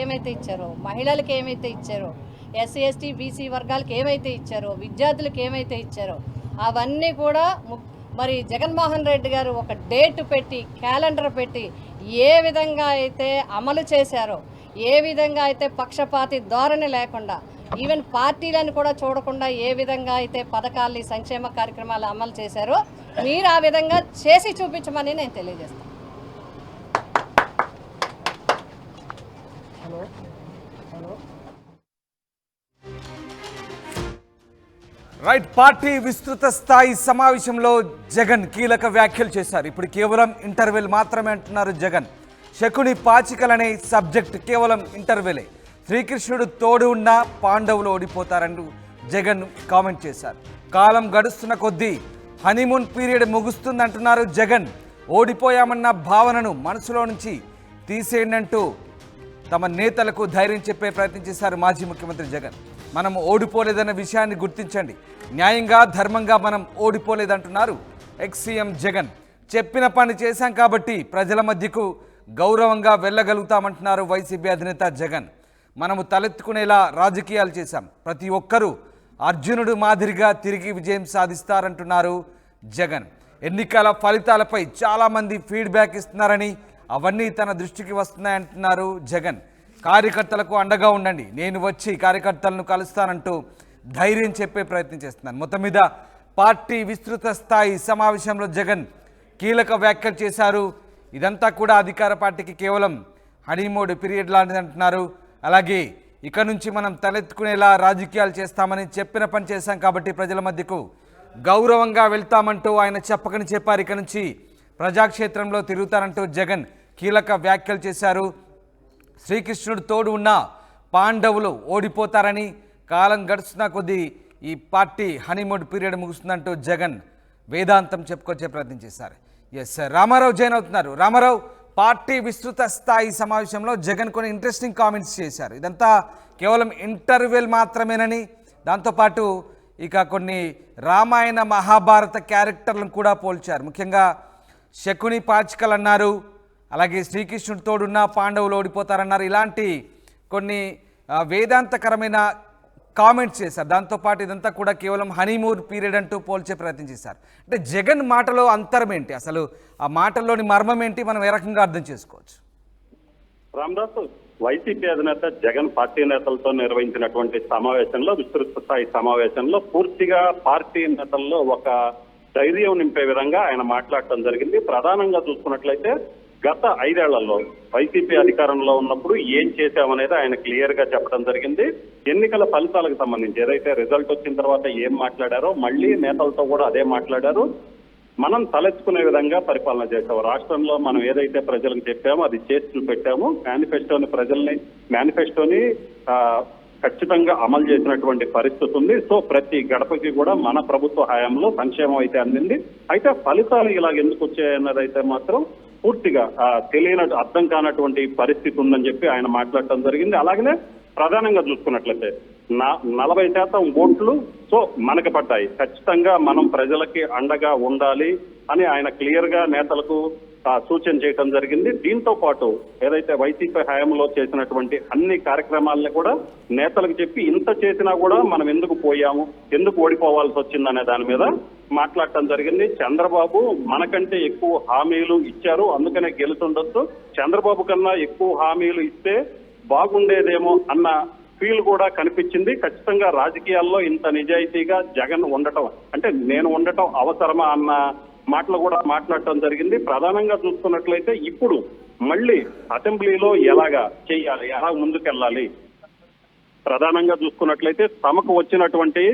ఏమైతే ఇచ్చారో మహిళలకు ఏమైతే ఇచ్చారో ఎస్సీ ఎస్టీ బీసీ వర్గాలకు ఏమైతే ఇచ్చారో విద్యార్థులకు ఏమైతే ఇచ్చారో అవన్నీ కూడా మరి జగన్మోహన్ రెడ్డి గారు ఒక డేట్ పెట్టి క్యాలెండర్ పెట్టి ఏ విధంగా అయితే అమలు చేశారో ఏ విధంగా అయితే పక్షపాతి ధోరణి లేకుండా ఈవెన్ పార్టీలను కూడా చూడకుండా ఏ విధంగా అయితే పథకాలు సంక్షేమ కార్యక్రమాలు అమలు చేశారో మీరు ఆ విధంగా చేసి చూపించమని నేను తెలియజేస్తాను. రైట్ పార్టీ విస్తృత స్థాయి సమావేశంలో జగన్ కీలక వ్యాఖ్యలు చేశారు. ఇప్పుడు కేవలం ఇంటర్వెల్ మాత్రమే అంటున్నారు జగన్. శకుని పాచికలనే సబ్జెక్ట్ కేవలం ఇంటర్వెలే. శ్రీకృష్ణుడు తోడు ఉన్న పాండవులు ఓడిపోతారంటూ జగన్ కామెంట్ చేశారు. కాలం గడుస్తున్న కొద్దీ హనీమూన్ పీరియడ్ ముగుస్తుందంటున్నారు జగన్. ఓడిపోయామన్న భావనను మనసులో నుంచి తీసేయండి అంటూ తమ నేతలకు ధైర్యం చెప్పే ప్రయత్నం చేశారు మాజీ ముఖ్యమంత్రి జగన్. మనం ఓడిపోలేదన్న విషయాన్ని గుర్తించండి. న్యాయంగా ధర్మంగా మనం ఓడిపోలేదంటున్నారు ఎక్స్ జగన్. చెప్పిన పని చేశాం కాబట్టి ప్రజల మధ్యకు గౌరవంగా వెళ్ళగలుగుతామంటున్నారు వైసీపీ అధినేత జగన్. మనము తలెత్తుకునేలా రాజకీయాలు చేశాం. ప్రతి ఒక్కరూ అర్జునుడు మాదిరిగా తిరిగి విజయం సాధిస్తారంటున్నారు జగన్. ఎన్నికల ఫలితాలపై చాలామంది ఫీడ్బ్యాక్ ఇస్తున్నారని అవన్నీ తన దృష్టికి వస్తున్నాయంటున్నారు జగన్. కార్యకర్తలకు అండగా ఉండండి. నేను వచ్చి కార్యకర్తలను కలుస్తానంటూ ధైర్యం చెప్పే ప్రయత్నం చేస్తున్నాను. మొత్తం మీద పార్టీ విస్తృత స్థాయి సమావేశంలో జగన్ కీలక వ్యాఖ్యలు చేశారు. ఇదంతా కూడా అధికార పార్టీకి కేవలం హనీమూడ్ పీరియడ్ లాంటిది అంటున్నారు అలాగే ఇక నుంచి మనం తలెత్తుకునేలా రాజకీయాలు చేస్తామని చెప్పిన పని చేశాం కాబట్టి ప్రజల మధ్యకు గౌరవంగా వెళ్తామంటూ ఆయన చెప్పకని చెప్పారు. ఇక నుంచి ప్రజాక్షేత్రంలో తిరుగుతారంటూ జగన్ కీలక వ్యాఖ్యలు చేశారు. శ్రీకృష్ణుడు తోడు ఉన్న పాండవులు ఓడిపోతారని కాలం గడుస్తున్న కొద్దీ ఈ పార్టీ హనీమూన్ పీరియడ్ ముగుస్తుందంటూ జగన్ వేదాంతం చెప్పుకొచ్చే ప్రయత్నం చేశారు. ఎస్ రామారావు జైన్ అవుతున్నారు. రామారావు పార్టీ విస్తృత స్థాయి సమావేశంలో జగన్ కొన్ని ఇంట్రెస్టింగ్ కామెంట్స్ చేశారు. ఇదంతా కేవలం ఇంటర్వెల్ మాత్రమేనని దాంతోపాటు ఇక కొన్ని రామాయణ మహాభారత క్యారెక్టర్లను కూడా పోల్చారు. ముఖ్యంగా శకుని పాచికలు అన్నారు అలాగే శ్రీకృష్ణుడి తోడున్న పాండవులు ఓడిపోతారన్నారు. ఇలాంటి కొన్ని వేదాంతకరమైన కామెంట్స్ చేశారు. దాంతోపాటు ఇదంతా కూడా కేవలం హనీమూన్ పీరియడ్ అంటూ పోల్చే ప్రయత్నం చేశారు. అంటే జగన్ మాటలో అంతరం ఏంటి? అసలు ఆ మాటల్లోని మర్మం ఏంటి? మనం ఏ రకంగా అర్థం చేసుకోవచ్చు? రామదాస్ వైసీపీ అధినేత జగన్ పార్టీ నేతలతో నిర్వహించినటువంటి సమావేశంలో విస్తృత స్థాయి సమావేశంలో పూర్తిగా పార్టీ నేతల్లో ఒక ధైర్యం నింపే విధంగా ఆయన మాట్లాడటం జరిగింది. ప్రధానంగా చూసుకున్నట్లయితే గత ఐదేళ్ళలో వైసీపీ అధికారంలో ఉన్నప్పుడు ఏం చేశామనేది ఆయన క్లియర్గా చెప్పడం జరిగింది. ఎన్నికల ఫలితాలకు సంబంధించి ఏదైతే రిజల్ట్ వచ్చిన తర్వాత ఏం మాట్లాడారో మళ్ళీ నేతలతో కూడా అదే మాట్లాడారు. మనం తలెత్తుకునే విధంగా పరిపాలన చేసాము రాష్ట్రంలో మనం ఏదైతే ప్రజలకు చెప్పామో అది చేసి చూపెట్టాము మేనిఫెస్టోని ప్రజల్ని మేనిఫెస్టోని ఖచ్చితంగా అమలు చేసినటువంటి పరిస్థితి ఉంది. సో ప్రతి గడపకి కూడా మన ప్రభుత్వ హయాంలో సంక్షేమం అయితే అందింది. అయితే ఫలితాలు ఇలాగ ఎందుకు వచ్చాయన్నదైతే మాత్రం పూర్తిగా తెలియన అర్థం కానటువంటి పరిస్థితి ఉందని చెప్పి ఆయన మాట్లాడటం జరిగింది. అలాగనే ప్రధానంగా చూసుకున్నట్లయితే నా నలభై శాతం ఓట్లు సో మనకు పడ్డాయి. ఖచ్చితంగా మనం ప్రజలకి అండగా ఉండాలి అని ఆయన క్లియర్గా నేతలకు సూచన చేయడం జరిగింది. దీంతో పాటు ఏదైతే వైసీపీ హయాంలో చేసినటువంటి అన్ని కార్యక్రమాలను కూడా నేతలకు చెప్పి ఇంత చేసినా కూడా మనం ఎందుకు పోయాము ఎందుకు ఓడిపోవాల్సి వచ్చిందనే దాని మీద మాట్లాడటం జరిగింది. చంద్రబాబు మనకంటే ఎక్కువ హామీలు ఇచ్చారు అందుకనే గెలుతుండొచ్చు. చంద్రబాబు కన్నా ఎక్కువ హామీలు ఇస్తే బాగుండేదేమో అన్న ఫీల్ కూడా కనిపించింది. ఖచ్చితంగా రాజకీయాల్లో ఇంత నిజాయితీగా జగన్ ఉండటం అంటే నేను ఉండటం అవసరమా అన్న మాటలు కూడా మాట్లాడటం జరిగింది. ప్రధానంగా చూసుకున్నట్లయితే ఇప్పుడు మళ్ళీ అసెంబ్లీలో ఎలాగా చేయాలి ఎలా ముందుకెళ్ళాలి? ప్రధానంగా చూసుకున్నట్లయితే తమకు వచ్చినటువంటి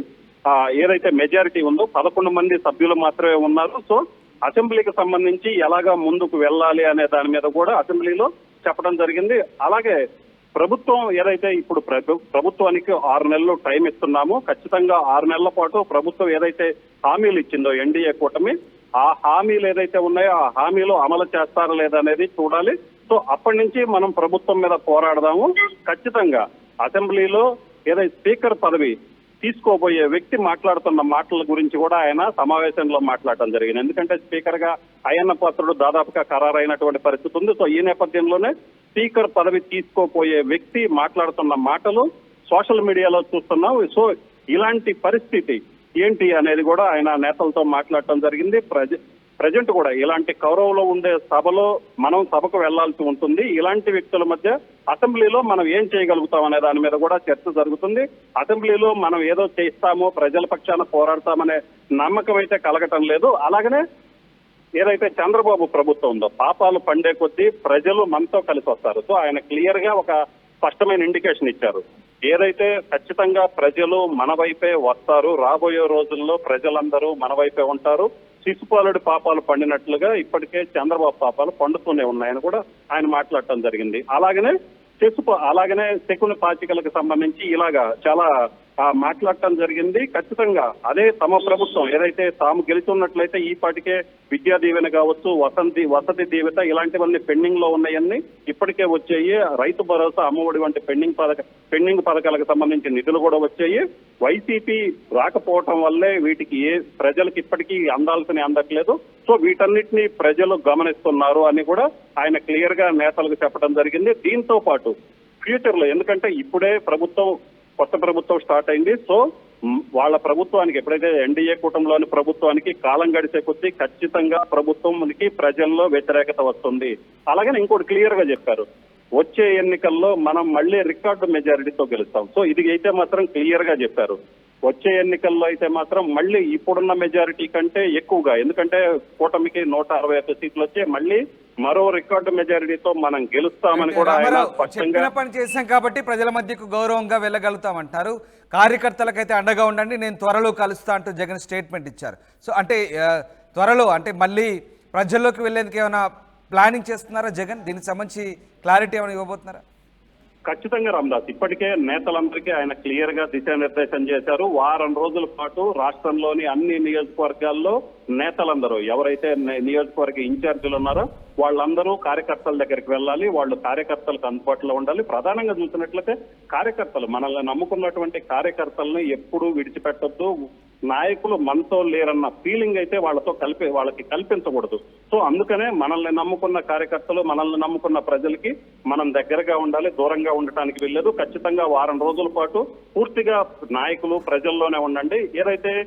ఏదైతే మెజారిటీ ఉందో పదకొండు మంది సభ్యులు మాత్రమే ఉన్నారు. సో అసెంబ్లీకి సంబంధించి ఎలాగా ముందుకు వెళ్ళాలి అనే దాని మీద కూడా అసెంబ్లీలో చెప్పడం జరిగింది. అలాగే ప్రభుత్వం ఏదైతే ఇప్పుడు ప్రభుత్వానికి ఆరు నెలలు టైం ఇస్తున్నామో ఖచ్చితంగా ఆరు నెలల పాటు ప్రభుత్వం ఏదైతే హామీలు ఇచ్చిందో ఎన్డీఏ కూటమి ఆ హామీలు ఏదైతే ఉన్నాయో ఆ హామీలు అమలు చేస్తారా లేదా అనేది చూడాలి. సో అప్పటి నుంచి మనం ప్రభుత్వం మీద పోరాడదాము. ఖచ్చితంగా అసెంబ్లీలో ఏదైతే స్పీకర్ పదవి తీసుకోబోయే వ్యక్తి మాట్లాడుతున్న మాటల గురించి కూడా ఆయన సమావేశంలో మాట్లాడటం జరిగింది. ఎందుకంటే స్పీకర్గా అయ్యన్న పాత్రుడు దాదాపుగా ఖరారైనటువంటి పరిస్థితి ఉంది. సో ఈ నేపథ్యంలోనే స్పీకర్ పదవి తీసుకోపోయే వ్యక్తి మాట్లాడుతున్న మాటలు సోషల్ మీడియాలో చూస్తున్నాం. సో ఇలాంటి పరిస్థితి ఏంటి అనేది కూడా ఆయన నేతలతో మాట్లాడటం జరిగింది. ప్రజ ప్రజెంట్ కూడా ఇలాంటి కౌరవంలో ఉండే సభలో మనం సభకు వెళ్ళాల్సి ఉంటుంది. ఇలాంటి వ్యక్తుల మధ్య అసెంబ్లీలో మనం ఏం చేయగలుగుతాం అనే దాని మీద కూడా చర్చ జరుగుతుంది. అసెంబ్లీలో మనం ఏదో చేస్తామో ప్రజల పక్షాన పోరాడతామనే నమ్మకం అయితే కలగటం లేదు. అలాగనే ఏదైతే చంద్రబాబు ప్రభుత్వం ఉందో పాపాలు పండే కొద్దీ ప్రజలు మనతో కలిసి వస్తారు. సో ఆయన క్లియర్గా ఒక స్పష్టమైన ఇండికేషన్ ఇచ్చారు. ఏదైతే ఖచ్చితంగా ప్రజలు మన వైపే వస్తారు రాబోయే రోజుల్లో ప్రజలందరూ మన వైపే ఉంటారు శిశుపాలుడి పాపాలు పండినట్లుగా ఇప్పటికే చంద్రబాబు పాపాలు పండుతూనే ఉన్నాయని కూడా ఆయన మాట్లాడటం జరిగింది. అలాగనే శిశుప అలాగనే శకుని పాచికలకు సంబంధించి ఇలాగా చాలా మాట్లాడటం జరిగింది. ఖచ్చితంగా అదే తమ ప్రభుత్వం ఏదైతే తాము గెలుచున్నట్లయితే ఈ పాటికే విద్యా దీవెన కావచ్చు వసంతి వసతి దీవెత ఇలాంటివన్నీ పెండింగ్లో ఉన్నాయన్నీ ఇప్పటికే వచ్చాయి. రైతు భరోసా అమ్మఒడి వంటి పెండింగ్ పథక పెండింగ్ పథకాలకు సంబంధించిన నిధులు కూడా వచ్చాయి. వైసీపీ రాకపోవటం వల్లే వీటికి ఏ ప్రజలకు ఇప్పటికీ అందాల్సిన అందట్లేదు. సో వీటన్నిటిని ప్రజలు గమనిస్తున్నారు అని కూడా ఆయన క్లియర్గా నేతలకు చెప్పడం జరిగింది. దీంతో పాటు ఫ్యూచర్లో ఎందుకంటే ఇప్పుడే ప్రభుత్వం కొత్త ప్రభుత్వం స్టార్ట్ అయింది. సో వాళ్ళ ప్రభుత్వానికి ఎప్పుడైతే ఎన్డీఏ కూటమిలోని ప్రభుత్వానికి కాలం గడిచే కొద్దీ ఖచ్చితంగా ప్రభుత్వానికి ప్రజల్లో వ్యతిరేకత వస్తుంది. అలాగని ఇంకోటి క్లియర్గా చెప్పారు. వచ్చే ఎన్నికల్లో మనం మళ్ళీ రికార్డు మెజారిటీతో గెలుస్తాం. సో ఇది అయితే మాత్రం క్లియర్గా చెప్పారు. వచ్చే ఎన్నికల్లో అయితే మాత్రం మళ్ళీ ఇప్పుడున్న మెజారిటీ కంటే ఎక్కువగా ఎందుకంటే కూటమికి నూట అరవై ఒక్క సీట్లు వచ్చే మళ్ళీ మరో రికార్డు మెజారిటీతో మనం గెలుస్తామని కూడా ఆయన స్పష్టంగా పని చేశాం కాబట్టి ప్రజల మధ్యకు గౌరవంగా వెళ్ళగలుగుతామంటారు. కార్యకర్తలకైతే అండగా ఉండండి నేను త్వరలో కలుస్తా అంటూ జగన్ స్టేట్మెంట్ ఇచ్చారు. సో అంటే త్వరలో అంటే మళ్ళీ ప్రజల్లోకి వెళ్ళేందుకు ఏమైనా ప్లానింగ్ చేస్తున్నారా జగన్? దీనికి సంబంధించి క్లారిటీ ఏమైనా ఇవ్వబోతున్నారా? ఖచ్చితంగా రామదాస్. ఇప్పటికే నేతలందరికీ ఆయన క్లియర్గా దిశానిర్దేశం చేశారు. వారం రోజుల పాటు రాష్ట్రంలోని అన్ని నియోజకవర్గాల్లో నేతలందరూ ఎవరైతే నియోజకవర్గ ఇన్ఛార్జీలు ఉన్నారో వాళ్ళందరూ కార్యకర్తల దగ్గరికి వెళ్ళాలి. వాళ్ళు కార్యకర్తలకు అందుబాటులో ఉండాలి. ప్రధానంగా చూసినట్లయితే కార్యకర్తలు మనల్ని నమ్ముకున్నటువంటి కార్యకర్తలను ఎప్పుడూ విడిచిపెట్టొద్దు. నాయకులు మనతో లేరన్న ఫీలింగ్ అయితే వాళ్ళతో కలిపి వాళ్ళకి కల్పించకూడదు. సో అందుకనే మనల్ని నమ్ముకున్న కార్యకర్తలు మనల్ని నమ్ముకున్న ప్రజలకి మనం దగ్గరగా ఉండాలి దూరంగా ఉండటానికి వెళ్ళదు ఖచ్చితంగా వారం రోజుల పాటు పూర్తిగా నాయకులు ప్రజల్లోనే ఉండండి. ఏదైతే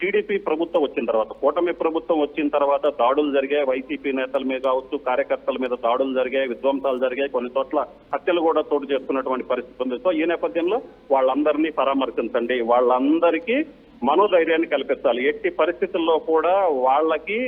టీడీపీ ప్రభుత్వం వచ్చిన తర్వాత కూటమి ప్రభుత్వం వచ్చిన తర్వాత దాడులు జరిగాయి. వైసీపీ నేతల మీద కావచ్చు కార్యకర్తల మీద దాడులు జరిగాయి విధ్వంసాలు జరిగాయి. కొన్ని చోట్ల హత్యలు కూడా చోటు చేసుకున్నటువంటి పరిస్థితి ఉంది. సో ఈ నేపథ్యంలో వాళ్ళందరినీ పరామర్శించండి. వాళ్ళందరికీ మనోధైర్యాన్ని కల్పించాలి ఎట్టి పరిస్థితుల్లో కూడా వాళ్ళకి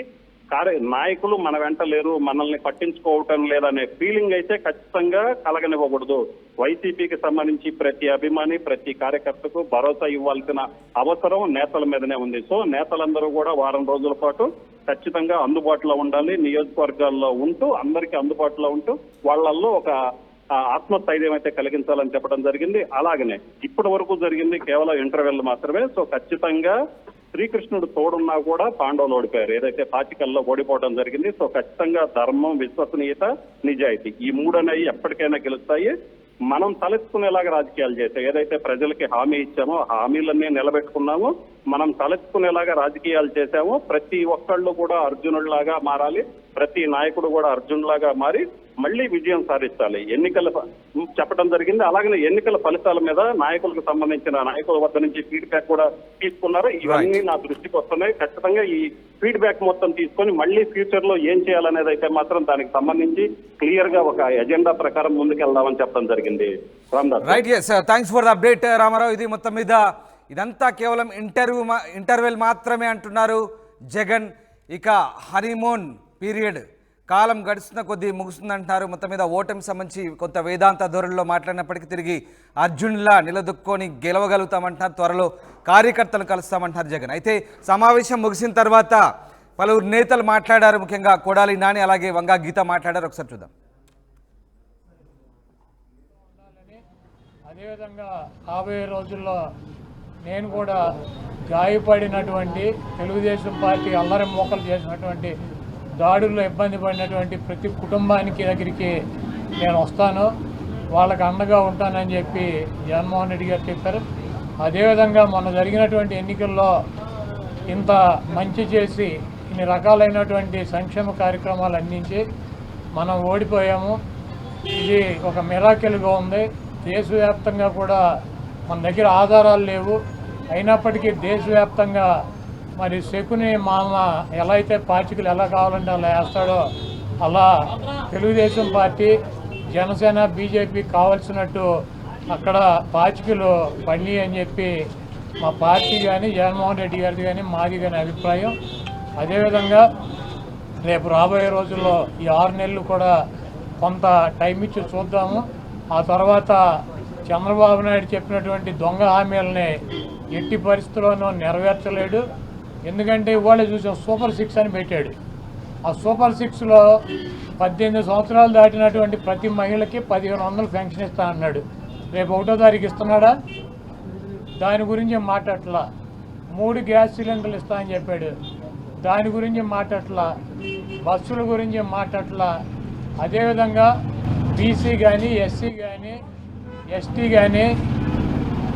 కార్య నాయకులు మన వెంట లేరు మనల్ని పట్టించుకోవటం లేదనే ఫీలింగ్ అయితే ఖచ్చితంగా కలగనివ్వకూడదు. వైసీపీకి సంబంధించి ప్రతి అభిమాని ప్రతి కార్యకర్తకు భరోసా ఇవ్వాల్సిన అవసరం నేతల మీదనే ఉంది. సో నేతలందరూ కూడా వారం రోజుల పాటు ఖచ్చితంగా అందుబాటులో ఉండాలి. నియోజకవర్గాల్లో ఉంటూ అందరికీ అందుబాటులో ఉంటూ వాళ్ళల్లో ఒక ఆత్మస్థైర్యం అయితే కలిగించాలని చెప్పడం జరిగింది. అలాగనే ఇప్పటి వరకు జరిగింది కేవలం ఇంటర్వెల్ మాత్రమే. సో ఖచ్చితంగా శ్రీకృష్ణుడు తోడున్నా కూడా పాండవులు ఓడిపోయారు. ఏదైతే పాచికల్లో ఓడిపోవడం జరిగింది సో ఖచ్చితంగా ధర్మం విశ్వసనీయత నిజాయితీ ఈ మూడు అనేవి ఎప్పటికైనా గెలుస్తాయి. మనం తలెత్తుకునేలాగా రాజకీయాలు చేసాం ఏదైతే ప్రజలకి హామీ ఇచ్చామో హామీలన్నీ నిలబెట్టుకున్నామో. మనం తలెత్తుకునేలాగా రాజకీయాలు చేశామో. ప్రతి ఒక్కళ్ళు కూడా అర్జునుడిలాగా మారాలి. ప్రతి నాయకుడు కూడా అర్జునులాగా మారి మళ్ళీ విజయం సాధించాలి. ఎన్నికల చెప్పడం జరిగింది. అలాగనే ఎన్నికల ఫలితాల మీద నాయకులకు సంబంధించిన నాయకుల వద్ద నుంచి ఫీడ్బ్యాక్ కూడా తీసుకున్నారు. ఇవన్నీ నా దృష్టికి వస్తున్నాయి. ఖచ్చితంగా ఈ ఫీడ్బ్యాక్ మొత్తం తీసుకొని మళ్ళీ ఫ్యూచర్లో ఏం చేయాలనేది అయితే మాత్రం దానికి సంబంధించి క్లియర్గా ఒక ఎజెండా ప్రకారం ముందుకెళ్దామని చెప్పడం జరిగింది. Ramdas right thanks for the update Ramarao. ఇది మొత్తం మీద ఇదంతా కేవలం ఇంటర్వ్యూ ఇంటర్వెల్ మాత్రమే అంటున్నారు జగన్. ఇక హనీమూన్ పీరియడ్ కాలం గడుస్తున్న కొద్దీ ముగుస్తుందంటున్నారు. మొత్తం మీద ఓటమి సంబంధించి కొంత వేదాంత ధోరణిలో మాట్లాడినప్పటికీ తిరిగి అర్జున్లా నిలదొక్కొని గెలవగలుగుతామంటున్నారు. త్వరలో కార్యకర్తలు కలుస్తామంటున్నారు జగన్. అయితే సమావేశం ముగిసిన తర్వాత పలువురు నేతలు మాట్లాడారు. ముఖ్యంగా కొడాలి నాని అలాగే వంగా గీత మాట్లాడారు. ఒకసారి చూద్దాం. అదేవిధంగా రాబోయే రోజుల్లో నేను కూడా గాయపడినటువంటి తెలుగుదేశం పార్టీ అల్లరి మోకలు చేసినటువంటి దాడుల్లో ఇబ్బంది పడినటువంటి ప్రతి కుటుంబానికి దగ్గరికి నేను వస్తాను. వాళ్ళకి అండగా ఉంటానని చెప్పి జగన్మోహన్ రెడ్డి గారు చెప్పారు. అదేవిధంగా మొన్న జరిగినటువంటి ఎన్నికల్లో ఇంత మంచి చేసి ఇన్ని రకాలైనటువంటి సంక్షేమ కార్యక్రమాలు అందించి మనం ఓడిపోయాము. ఇది ఒక మిరాకిల్గా ఉంది. దేశవ్యాప్తంగా కూడా మన దగ్గర ఆధారాలు లేవు. అయినప్పటికీ దేశవ్యాప్తంగా మరి శకుని మాలన ఎలా అయితే పార్టీకులు ఎలా కావాలంటే అలా వేస్తాడో అలా తెలుగుదేశం పార్టీ జనసేన బీజేపీ కావాల్సినట్టు అక్కడ పాచికలు బండి అని చెప్పి మా పార్టీ కానీ జగన్మోహన్ రెడ్డి గారిది కానీ మాది కానీ అభిప్రాయం. అదేవిధంగా రేపు రాబోయే రోజుల్లో ఈ ఆరు నెలలు కూడా కొంత టైం ఇచ్చి చూద్దాము. ఆ తర్వాత చంద్రబాబు నాయుడు చెప్పినటువంటి దొంగ హామీలని ఎట్టి పరిస్థితుల్లోనూ నెరవేర్చలేడు. ఎందుకంటే ఇవాళ చూసాం సూపర్ సిక్స్ అని పెట్టాడు. ఆ సూపర్ సిక్స్లో పద్దెనిమిది సంవత్సరాలు దాటినటువంటి ప్రతి మహిళకి పదిహేను వందలు పెన్షన్ ఇస్తా అన్నాడు. రేపు ఒకటో తారీఖు ఇస్తున్నాడా? దాని గురించి మాట్లాడట్లా. మూడు గ్యాస్ సిలిండర్లు ఇస్తా అని చెప్పాడు. దాని గురించి మాట్లాడట్లా. బస్సుల గురించి మాట్లాడట్లా. అదేవిధంగా బీసీ కానీ ఎస్సీ కానీ ఎస్టీ కానీ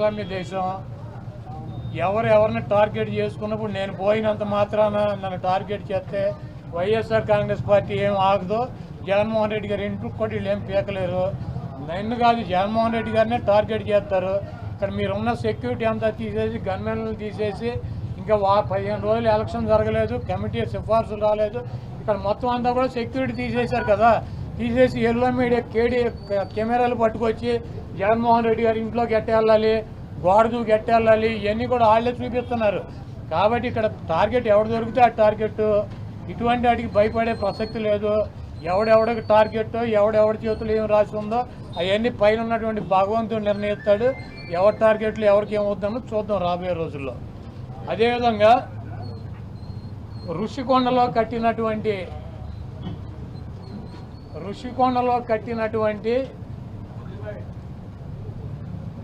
దేశం. ఎవరు ఎవరిని టార్గెట్ చేసుకున్నప్పుడు నేను పోయినంత మాత్రాన నన్ను టార్గెట్ చేస్తే వైఎస్ఆర్ కాంగ్రెస్ పార్టీ ఏం ఆగదు. జగన్మోహన్ రెడ్డి గారు ఇంటికి కూడా వీళ్ళు ఏం పీకలేరు. నన్ను కాదు జగన్మోహన్ రెడ్డి గారినే టార్గెట్ చేస్తారు. ఇక్కడ మీరున్న సెక్యూరిటీ అంతా తీసేసి గన్మెన్లను తీసేసి ఇంకా వా పదిహేను రోజులు ఎలక్షన్ జరగలేదు కమిటీ సిఫార్సులు రాలేదు. ఇక్కడ మొత్తం అంతా కూడా సెక్యూరిటీ తీసేశారు కదా. తీసేసి ఎల్లో మీడియా కేడీ కెమెరాలు పట్టుకొచ్చి జగన్మోహన్ రెడ్డి గారి ఇంట్లోకి ఎట్టేళ్ళాలి గోడదు దూకి ఇవన్నీ కూడా వాళ్ళే చూపిస్తున్నారు. కాబట్టి ఇక్కడ టార్గెట్ ఎవడు దొరికితే ఆ టార్గెట్. ఇటువంటి వాటికి భయపడే ప్రసక్తి లేదు. ఎవడెవడికి టార్గెట్ ఎవడెవడి చేతులు ఏం రాసి ఉందో అవన్నీ పైన ఉన్నటువంటి భగవంతుడు నిర్ణయిస్తాడు. ఎవరి టార్గెట్లు ఎవరికి ఏమవుతుందో చూద్దాం రాబోయే రోజుల్లో. అదేవిధంగా ఋషికొండలో కట్టినటువంటి ఋషికొండలో కట్టినటువంటి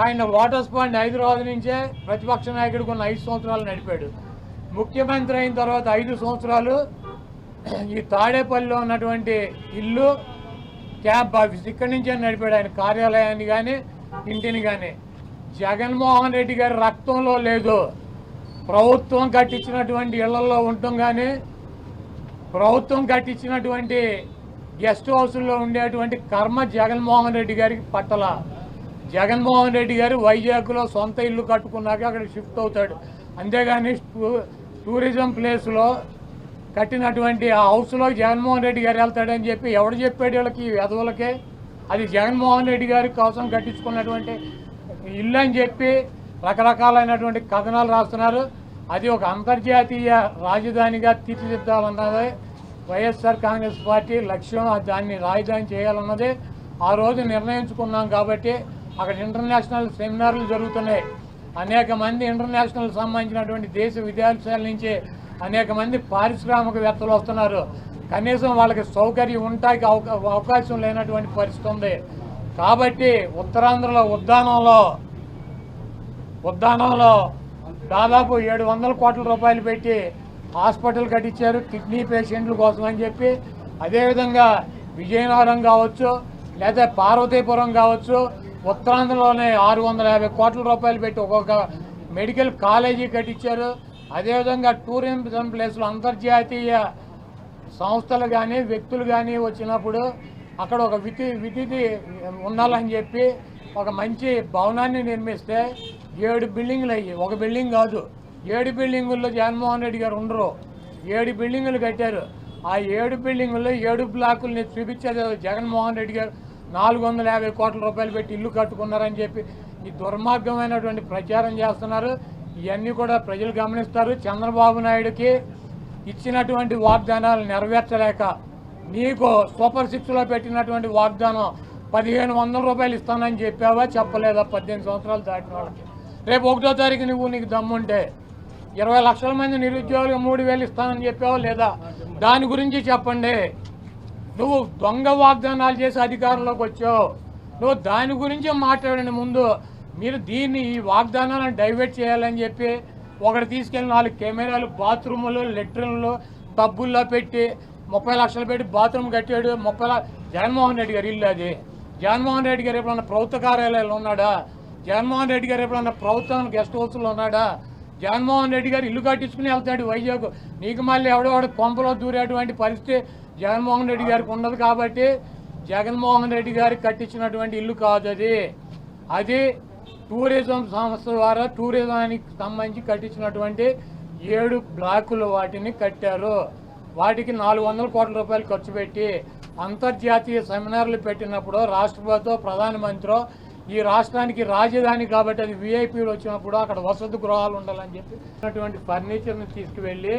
ఆయన లోటస్ పాండ్ హైదరాబాద్ నుంచే ప్రతిపక్ష నాయకుడు ఉన్న ఐదు సంవత్సరాలు నడిపాడు. ముఖ్యమంత్రి అయిన తర్వాత ఐదు సంవత్సరాలు ఈ తాడేపల్లిలో ఉన్నటువంటి ఇల్లు క్యాంప్ ఆఫీస్ ఇక్కడి నుంచే నడిపాడు ఆయన కార్యాలయాన్ని కానీ ఇంటిని కానీ జగన్మోహన్ రెడ్డి గారి రక్తంలో లేదు. ప్రభుత్వం కట్టించినటువంటి ఇళ్ళలో ఉండటం కానీ ప్రభుత్వం కట్టించినటువంటి గెస్ట్ హౌస్లో ఉండేటువంటి కర్మ జగన్మోహన్ రెడ్డి గారికి పట్టల. జగన్మోహన్ రెడ్డి గారు వైజాగ్లో సొంత ఇల్లు కట్టుకున్నాక అక్కడ షిఫ్ట్ అవుతాడు. అంతేగాని టూరిజం ప్లేస్లో కట్టినటువంటి ఆ హౌస్లో జగన్మోహన్ రెడ్డి గారు వెళ్తాడని చెప్పి ఎవడు చెప్పాడు వీళ్ళకి వెధవులకే? అది జగన్మోహన్ రెడ్డి గారి కోసం కట్టించుకున్నటువంటి ఇల్లు అని చెప్పి రకరకాలైనటువంటి కథనాలు రాస్తున్నారు. అది ఒక అంతర్జాతీయ రాజధానిగా తీర్చిదిద్దాలన్నదే వైఎస్ఆర్ కాంగ్రెస్ పార్టీ లక్ష్యం. దాన్ని రాజధాని చేయాలన్నదే ఆ రోజు నిర్ణయించుకున్నాం కాబట్టి అక్కడ ఇంటర్నేషనల్ సెమినార్లు జరుగుతున్నాయి. అనేక మంది ఇంటర్నేషనల్ సంబంధించినటువంటి దేశ విదేశాల నుంచి అనేక మంది పారిశ్రామికవేత్తలు వస్తున్నారు. కనీసం వాళ్ళకి సౌకర్యం ఉంటాకి అవకా- అవకాశం లేనటువంటి పరిస్థితి ఉంది. కాబట్టి ఉత్తరాంధ్రలో ఉద్దానంలో ఉద్దానంలో దాదాపు ఏడు వందల కోట్ల రూపాయలు పెట్టి హాస్పిటల్ కట్టించారు. కిడ్నీ పేషెంట్ల కోసం అని చెప్పి అదేవిధంగా విజయనగరం కావచ్చు లేదా పార్వతీపురం కావచ్చు ఉత్తరాంధ్రలోనే ఆరు వందల యాభై కోట్ల రూపాయలు పెట్టి ఒక్కొక్క మెడికల్ కాలేజీ కట్టించారు. అదేవిధంగా టూరిజం ప్లేస్లో అంతర్జాతీయ సంస్థలు కానీ వ్యక్తులు కానీ వచ్చినప్పుడు అక్కడ ఒక విధి విధి ఉండాలని చెప్పి ఒక మంచి భవనాన్ని నిర్మిస్తే ఏడు బిల్డింగ్లు అయ్యి ఒక బిల్డింగ్ కాదు. ఏడు బిల్డింగుల్లో జగన్మోహన్ రెడ్డి గారు ఉండరు. ఏడు బిల్డింగులు కట్టారు. ఆ ఏడు బిల్డింగుల్లో ఏడు బ్లాకుల్ని చూపించారు జగన్మోహన్ రెడ్డి గారు. నాలుగు వందల యాభై కోట్ల రూపాయలు పెట్టి ఇల్లు కట్టుకున్నారని చెప్పి ఈ దుర్మార్గమైనటువంటి ప్రచారం చేస్తున్నారు. ఇవన్నీ కూడా ప్రజలు గమనిస్తారు. చంద్రబాబు నాయుడుకి ఇచ్చినటువంటి వాగ్దానాలు నెరవేర్చలేక నీకు సూపర్ సిక్స్లో పెట్టినటువంటి వాగ్దానం పదిహేను వందల రూపాయలు ఇస్తానని చెప్పావా? చెప్పలేదా? పద్దెనిమిది సంవత్సరాలు దాటిన వాళ్ళకి. రేపు ఒకటో తారీఖు నువ్వు నీకు దమ్ముంటే ఇరవై లక్షల మంది నిరుద్యోగులకు మూడు వేలు ఇస్తానని చెప్పావా లేదా? దాని గురించి చెప్పండి. నువ్వు దొంగ వాగ్దానాలు చేసి అధికారంలోకి వచ్చావు. నువ్వు దాని గురించి మాట్లాడండి ముందు. మీరు దీన్ని ఈ వాగ్దానాలను డైవర్ట్ చేయాలని చెప్పి ఒకటి తీసుకెళ్ళి నాలుగు కెమెరాలు బాత్రూములు లెట్రిన్లు టబ్బుల్లో పెట్టి ముప్పై లక్షలు పెట్టి బాత్రూమ్ కట్టాడు ముప్పై జగన్మోహన్ రెడ్డి గారు ఇల్లు అది. జగన్మోహన్ రెడ్డి గారు ఎప్పుడన్నా ప్రభుత్వ కార్యాలయాలు ఉన్నాడా? జగన్మోహన్ రెడ్డి గారు ఎప్పుడన్నా ప్రభుత్వం గెస్ట్ హౌస్లో ఉన్నాడా? జగన్మోహన్ రెడ్డి గారు ఇల్లు కట్టించుకుని వెళ్తాడు వైజాగ్. నీకు మళ్ళీ ఎవడో కొంపలో దూరేటువంటి పరిస్థితి జగన్మోహన్ రెడ్డి గారికి ఉండదు కాబట్టి జగన్మోహన్ రెడ్డి గారికి కట్టించినటువంటి ఇల్లు కాదు అది. అది టూరిజం సంస్థ ద్వారా టూరిజానికి సంబంధించి కట్టించినటువంటి ఏడు బ్లాకులు వాటిని కట్టారు. వాటికి నాలుగు వందల కోట్ల రూపాయలు ఖర్చు పెట్టి అంతర్జాతీయ సెమినార్లు పెట్టినప్పుడు రాష్ట్రపతితో ప్రధానమంత్రి ఈ రాష్ట్రానికి రాజధాని కాబట్టి అది విఐపీలు వచ్చినప్పుడు అక్కడ వసతి గృహాలు ఉండాలని చెప్పి ఫర్నిచర్ని తీసుకువెళ్ళి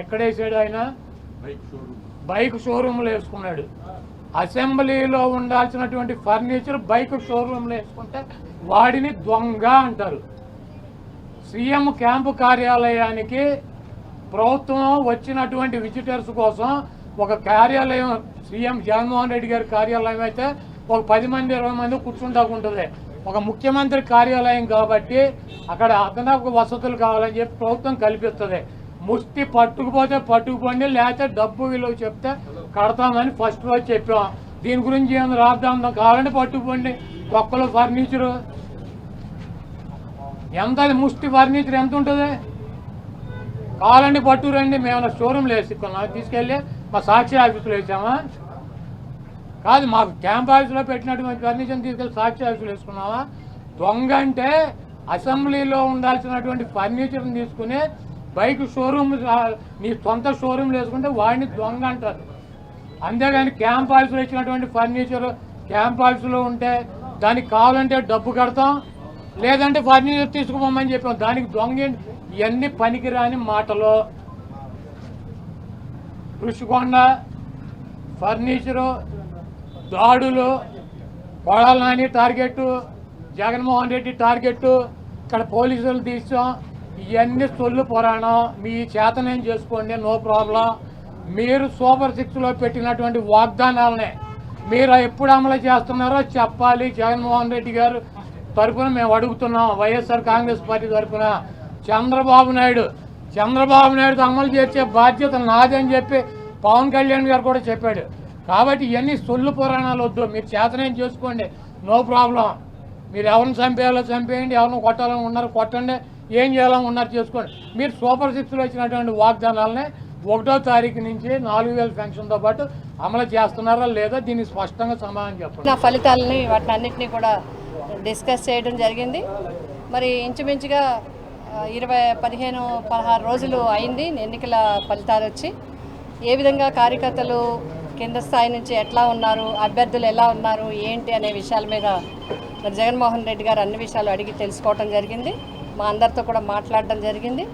ఎక్కడేసాడు ఆయన? బైక్ షోరూంలో వేసుకున్నాడు. అసెంబ్లీలో ఉండాల్సినటువంటి ఫర్నిచర్ బైక్ షోరూంలో వేసుకుంటే వాడిని దొంగ అంటారు. సీఎం క్యాంపు కార్యాలయానికి ప్రభుత్వం వచ్చినటువంటి విజిటర్స్ కోసం ఒక కార్యాలయం సీఎం జగన్మోహన్ రెడ్డి గారి కార్యాలయం అయితే ఒక పది మంది ఇరవై మంది కూర్చుంటాకుంటుంది ఒక ముఖ్యమంత్రి కార్యాలయం కాబట్టి అక్కడ అదనపు వసతులు కావాలని చెప్పి ప్రభుత్వం కల్పిస్తుంది. ముష్టి పట్టుకుపోతే పట్టుకుపోండి లేకపోతే డబ్బు విలువ చెప్తే కడతామని ఫస్ట్ రోజు చెప్పాం. దీని గురించి ఏమైనా రాద్దాం కావాలంటే పట్టుకుపోండి. ఒక్కలు ఫర్నిచరు ఎంత ముష్టి ఫర్నిచర్ ఎంత ఉంటుంది? కావాలండి పట్టు రండి మేము షోరూమ్లో వేసుకున్నాం తీసుకెళ్ళి మా సాక్షి ఆఫీసులో వేసామా? కాదు మాకు క్యాంప్ ఆఫీసులో పెట్టినటువంటి ఫర్నిచర్ తీసుకెళ్ళి సాక్షి ఆఫీసులో వేసుకున్నావా? దొంగ అంటే అసెంబ్లీలో ఉండాల్సినటువంటి ఫర్నిచర్ని తీసుకుని బైక్ షోరూమ్ నీ సొంత షోరూమ్లో వేసుకుంటే వాడిని దొంగ అంటారు. అంతేగాని క్యాంప్ ఆఫీస్లో ఇచ్చినటువంటి ఫర్నిచర్ క్యాంప్ ఆఫీస్లో ఉంటే దానికి కావాలంటే డబ్బు కడతాం లేదంటే ఫర్నిచర్ తీసుకుపోమని చెప్పాం. దానికి దొంగ ఇవన్నీ పనికిరాని మాటలు. ఋషికొండ ఫర్నిచరు దాడులు కొడాల నాని టార్గెట్ జగన్మోహన్ రెడ్డి టార్గెట్ ఇక్కడ పోలీసులు తీసాం. ఇవన్నీ సొల్లు పురాణం మీ చేతనేం చేసుకోండి నో ప్రాబ్లం. మీరు సూపర్ సిక్స్లో పెట్టినటువంటి వాగ్దానాలనే మీరు ఎప్పుడు అమలు చేస్తున్నారో చెప్పాలి. జగన్మోహన్ రెడ్డి గారు తరఫున మేము అడుగుతున్నాం వైఎస్ఆర్ కాంగ్రెస్ పార్టీ తరఫున చంద్రబాబు నాయుడు చంద్రబాబు నాయుడు అమలు చేసే బాధ్యత నాదని చెప్పి పవన్ కళ్యాణ్ గారు కూడా చెప్పాడు. కాబట్టి ఇవన్నీ సొల్లు పురాణాలు వద్దు. మీరు చేతనేం చేసుకోండి నో ప్రాబ్లం. మీరు ఎవరిని చంపేయాలో చంపేయండి ఎవరిని కొట్టాలని ఉన్నారు కొట్టండి. ఏం చేయాలని ఉన్నారు చేసుకోండి. మీరు సూపర్ సిక్స్లో వచ్చినటువంటి వాగ్దానాలనే ఒకటో తారీఖు నుంచి నాలుగు వేల పెన్షన్తో పాటు అమలు చేస్తున్నారా లేదా దీన్ని స్పష్టంగా సమాధానం చెప్పండి. నా ఫలితాలని వాటిని అన్నింటినీ కూడా డిస్కస్ చేయడం జరిగింది. మరి ఇంచుమించుగా ఇరవై పదిహేను పదహారు రోజులు అయింది ఎన్నికల ఫలితాలు వచ్చి. ఏ విధంగా కార్యకర్తలు కింద స్థాయి నుంచి ఎట్లా ఉన్నారు అభ్యర్థులు ఎలా ఉన్నారు ఏంటి అనే విషయాల మీద మరి జగన్మోహన్ రెడ్డి గారు అన్ని విషయాలు అడిగి తెలుసుకోవటం జరిగింది. మా అందరితో కూడా మాట్లాడడం జరిగింది.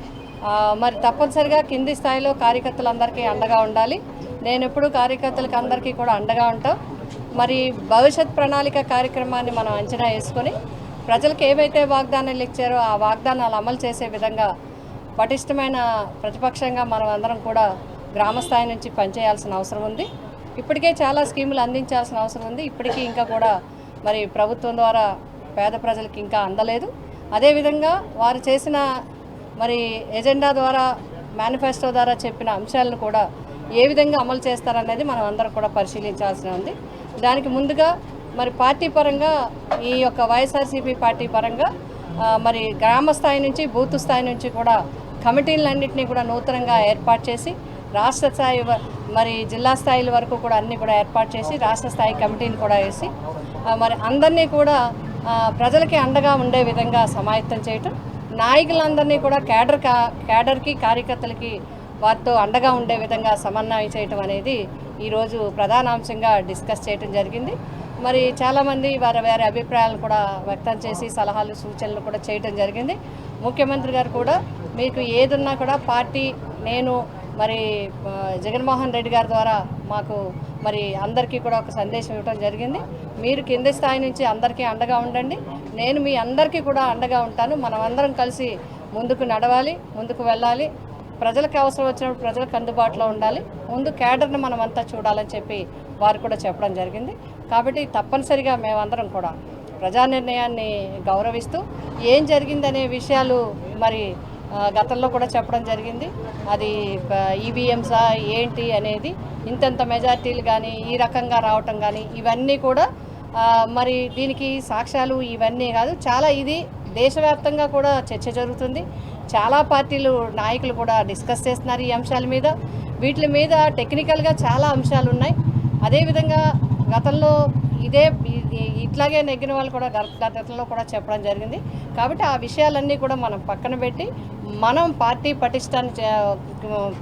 మరి తప్పనిసరిగా కింది స్థాయిలో కార్యకర్తలందరికీ అండగా ఉండాలి. నేను ఎప్పుడు కార్యకర్తలకు అందరికీ కూడా అండగా ఉంటాం. మరి భవిష్యత్ ప్రణాళిక కార్యక్రమాన్ని మనం అంచనా వేసుకొని ప్రజలకు ఏవైతే వాగ్దానాలు ఇచ్చారో ఆ వాగ్దానాలు అమలు చేసే విధంగా పటిష్టమైన ప్రతిపక్షంగా మనం అందరం కూడా గ్రామ స్థాయి నుంచి పనిచేయాల్సిన అవసరం ఉంది. ఇప్పటికే చాలా స్కీములు అందించాల్సిన అవసరం ఉంది. ఇప్పటికీ ఇంకా కూడా మరి ప్రభుత్వం ద్వారా పేద ప్రజలకు ఇంకా అందలేదు. అదేవిధంగా వారు చేసిన మరి ఎజెండా ద్వారా మేనిఫెస్టో ద్వారా చెప్పిన అంశాలను కూడా ఏ విధంగా అమలు చేస్తారనేది మనం అందరం కూడా పరిశీలించాల్సి ఉంది. దానికి ముందుగా మరి పార్టీ పరంగా ఈ యొక్క వైఎస్ఆర్సీపీ పార్టీ పరంగా మరి గ్రామ స్థాయి నుంచి బూత్ స్థాయి నుంచి కూడా కమిటీలన్నింటినీ కూడా నూతనంగా ఏర్పాటు చేసి రాష్ట్ర స్థాయి మరి జిల్లా స్థాయిల వరకు కూడా అన్నీ కూడా ఏర్పాటు చేసి రాష్ట్ర స్థాయి కమిటీని కూడా వేసి మరి అందరినీ కూడా ప్రజలకి అండగా ఉండే విధంగా సమాయత్తం చేయటం నాయకులందరినీ కూడా కేడర్ కా కేడర్కి కార్యకర్తలకి వారితో అండగా ఉండే విధంగా సమన్వయం చేయటం అనేది ఈరోజు ప్రధానాంశంగా డిస్కస్ చేయటం జరిగింది. మరి చాలామంది వారి వారి అభిప్రాయాలను కూడా వ్యక్తం చేసి సలహాలు సూచనలు కూడా చేయటం జరిగింది. ముఖ్యమంత్రి గారు కూడా మీకు ఏదున్నా కూడా పార్టీ నేను మరి జగన్మోహన్ రెడ్డి గారి ద్వారా మాకు మరి అందరికీ కూడా ఒక సందేశం ఇవ్వడం జరిగింది. మీరు కింది స్థాయి నుంచి అందరికీ అండగా ఉండండి. నేను మీ అందరికీ కూడా అండగా ఉంటాను. మనం అందరం కలిసి ముందుకు నడవాలి ముందుకు వెళ్ళాలి. ప్రజలకు అవసరం వచ్చినప్పుడు ప్రజలకు అందుబాటులో ఉండాలి. ముందు క్యాడర్ని మనం అంతా చూడాలని చెప్పి వారు కూడా చెప్పడం జరిగింది. కాబట్టి తప్పనిసరిగా మేమందరం కూడా ప్రజా నిర్ణయాన్ని గౌరవిస్తూ ఏం జరిగిందనే విషయాలు మరి గతంలో కూడా చెప్పడం జరిగింది. అది ఈవీఎంసా ఏంటి అనేది ఇంతంత మెజార్టీలు కానీ ఈ రకంగా రావటం కానీ ఇవన్నీ కూడా మరి దీనికి సాక్ష్యాలు ఇవన్నీ కాదు. చాలా ఇది దేశవ్యాప్తంగా కూడా చర్చ జరుగుతుంది. చాలా పార్టీలు నాయకులు కూడా డిస్కస్ చేస్తున్నారు ఈ అంశాల మీద. వీటి మీద టెక్నికల్గా చాలా అంశాలు ఉన్నాయి అదేవిధంగా గతంలో ఇదే ఇట్లాగే నెగ్గిన వాళ్ళు కూడా గత- గతంలో కూడా చెప్పడం జరిగింది. కాబట్టి ఆ విషయాలన్నీ కూడా మనం పక్కన పెట్టి మనం పార్టీ పటిష్టాన్ని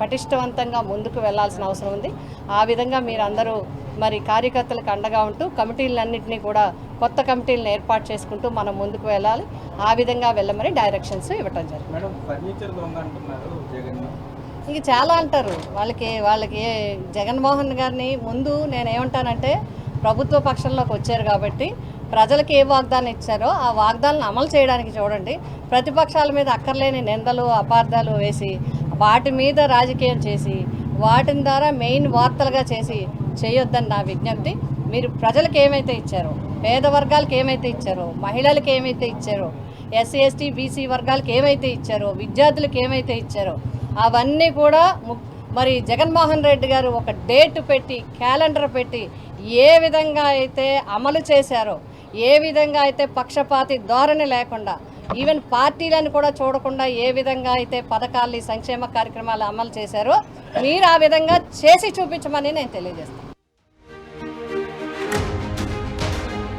పటిష్టవంతంగా ముందుకు వెళ్ళాల్సిన అవసరం ఉంది. ఆ విధంగా మీరందరూ మరి కార్యకర్తలకు అండగా ఉంటూ కమిటీలన్నింటినీ కూడా కొత్త కమిటీలను ఏర్పాటు చేసుకుంటూ మనం ముందుకు వెళ్ళాలి. ఆ విధంగా వెళ్ళమని డైరెక్షన్స్ ఇవ్వటం జరిగింది. ఇంక చాలా అంటారు. వాళ్ళకి వాళ్ళకి జగన్మోహన్ గారిని ముందు నేను ఏమంటానంటే ప్రభుత్వ పక్షంలోకి వచ్చారు కాబట్టి ప్రజలకు ఏ వాగ్దానం ఇచ్చారో ఆ వాగ్దానాలను అమలు చేయడానికి చూడండి. ప్రతిపక్షాల మీద అక్కర్లేని నిందలు అపార్థాలు వేసి వాటి మీద రాజకీయం చేసి వాటిని ద్వారా మెయిన్ వార్తలుగా చేసి చేయొద్దని నా విజ్ఞప్తి. మీరు ప్రజలకు ఏమైతే ఇచ్చారో పేద వర్గాలకు ఏమైతే ఇచ్చారో మహిళలకు ఏమైతే ఇచ్చారో ఎస్సీ ఎస్టీ బీసీ వర్గాలకు ఏమైతే ఇచ్చారో విద్యార్థులకు ఏమైతే ఇచ్చారో అవన్నీ కూడా ము- మరి జగన్మోహన్ రెడ్డి గారు ఒక డేట్ పెట్టి క్యాలెండర్ పెట్టి ఏ విధంగా అయితే అమలు చేశారో ఏ విధంగా అయితే పక్షపాతి ధోరణి లేకుండా ఈవెన్ పార్టీలను కూడా చూడకుండా ఏ విధంగా అయితే పథకాలు సంక్షేమ కార్యక్రమాలు అమలు చేశారో మీరు ఆ విధంగా చేసి చూపించమని నేను తెలియజేస్తాను.